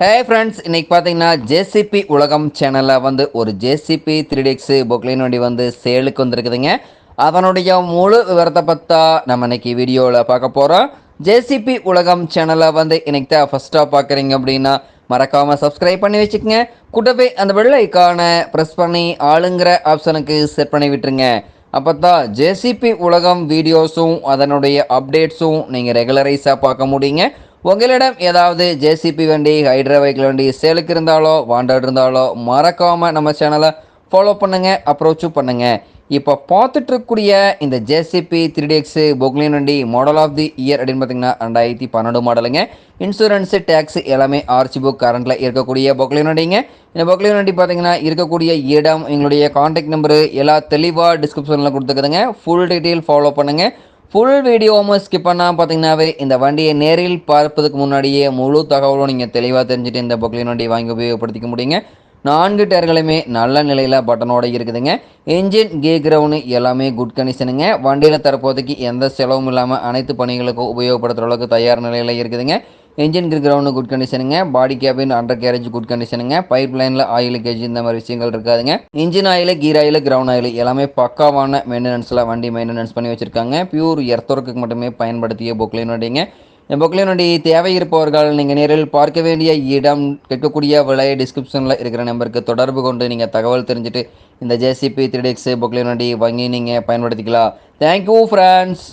Hey friends இன்றைக்கி பார்த்தீங்கன்னா JCB உலகம் சேனலில் வந்து ஒரு ஜேசிபி த்ரீ டிஎக்ஸ் பொக்லைன் வண்டி வந்து சேலுக்கு வந்திருக்குதுங்க. அதனுடைய முழு விவரத்தை பற்றா நம்ம இன்னைக்கு வீடியோவில் பார்க்க போகிறோம் ஜேசிபி உலகம் சேனலை வந்து இன்றைக்கி தான் ஃபஸ்ட்டாக பார்க்குறீங்க அப்படின்னா மறக்காமல் சப்ஸ்கிரைப் பண்ணி வச்சுக்கோங்க. கூட்டவே அந்த வெள்ள ஐக்கானை ப்ரெஸ் பண்ணி ஆளுங்கிற ஆப்ஷனுக்கு செட் பண்ணி விட்டுருங்க. அப்போ தான் ஜேசிபி உலகம் வீடியோஸும் அதனுடைய அப்டேட்ஸும் நீங்கள் ரெகுலரைஸாக பார்க்க முடியுங்க. உங்களிடம் ஏதாவது ஜேசிபி வண்டி ஹைட்ரா வெஹிக்கிள் வண்டி சேலுக்கு இருந்தாலோ வாண்டட் இருந்தாலோ மறக்காமல் நம்ம சேனலை ஃபாலோ பண்ணுங்கள் அப்ரோச்சும் பண்ணுங்கள் இப்போ பார்த்துட்டு இருக்கக்கூடிய இந்த ஜேசிபி த்ரீ டிஎக்ஸு பொக்லின் வண்டி மாடல் ஆஃப் தி இயர் அப்படின்னு பார்த்தீங்கன்னா ரெண்டாயிரத்தி பன்னெண்டு மாடலுங்க இன்சூரன்ஸு டேக்ஸ் எல்லாமே ஆர்சி புக் கரண்ட்டில் இருக்கக்கூடிய பொக்லின் வண்டிங்க. இந்த பொக்லின் வண்டி பார்த்தீங்கன்னா இருக்கக்கூடிய இடம் எங்களுடைய காண்டாக்ட் நம்பரு எல்லா தெளிவாக டிஸ்கிரிப்ஷனில் கொடுத்துக்குதுங்க ஃபுல் டீட்டெயில் ஃபாலோ பண்ணுங்கள் ஃபுல் வீடியோவும் ஸ்கிப் பண்ணால் பார்த்தீங்கன்னாவே இந்த வண்டியை நேரில் பார்ப்பதுக்கு முன்னாடியே முழு தகவலும் நீங்கள் தெளிவாக தெரிஞ்சுட்டு இந்த பொக்லின் வண்டியை வாங்கி உபயோகப்படுத்திக்க முடியுங்க. நான்கு டயர்களுமே நல்ல நிலையில் பட்டனோட இருக்குதுங்க. இன்ஜின் கே கிரவுண்டு எல்லாமே குட் கண்டிஷனுங்க வண்டியில் தரப்போதைக்கு எந்த செலவும் இல்லாமல் அனைத்து பணிகளுக்கும் உபயோகப்படுத்துகிற அளவுக்கு தயார் நிலையில் இருக்குதுங்க. இன்ஜின் கிர் ground good கண்டிஷனுங்க body cabin under carriage good கண்டிஷனுங்க pipe லைனில் ஆயில் கேஜ் இந்த மாதிரி விஷயங்கள் இருக்காதுங்க. Engine oil gear oil ground oil எல்லாமே பக்காவான மெயின்டெனன்ஸில் வண்டி மெயின்டெனன்ஸ் பண்ணி வச்சுருக்காங்க. பியூர் எர்த்தொர்க்கு மட்டுமே பயன்படுத்திய பொக்லின் வண்டிங்க. இந்த பொக்லின் வண்டி தேவை இருப்பவர்கள் நீங்கள் நேரில் பார்க்க வேண்டிய இடம் கேட்கக்கூடிய விலை டிஸ்கிரிப்ஷனில் இருக்கிற நம்பருக்கு தொடர்பு கொண்டு நீங்கள் தகவல் தெரிஞ்சுட்டு இந்த ஜேசிபி த்ரீ டெக்ஸ் பொக்லின் வண்டி வாங்கி நீங்கள் பயன்படுத்திக்கலாம். Thank you friends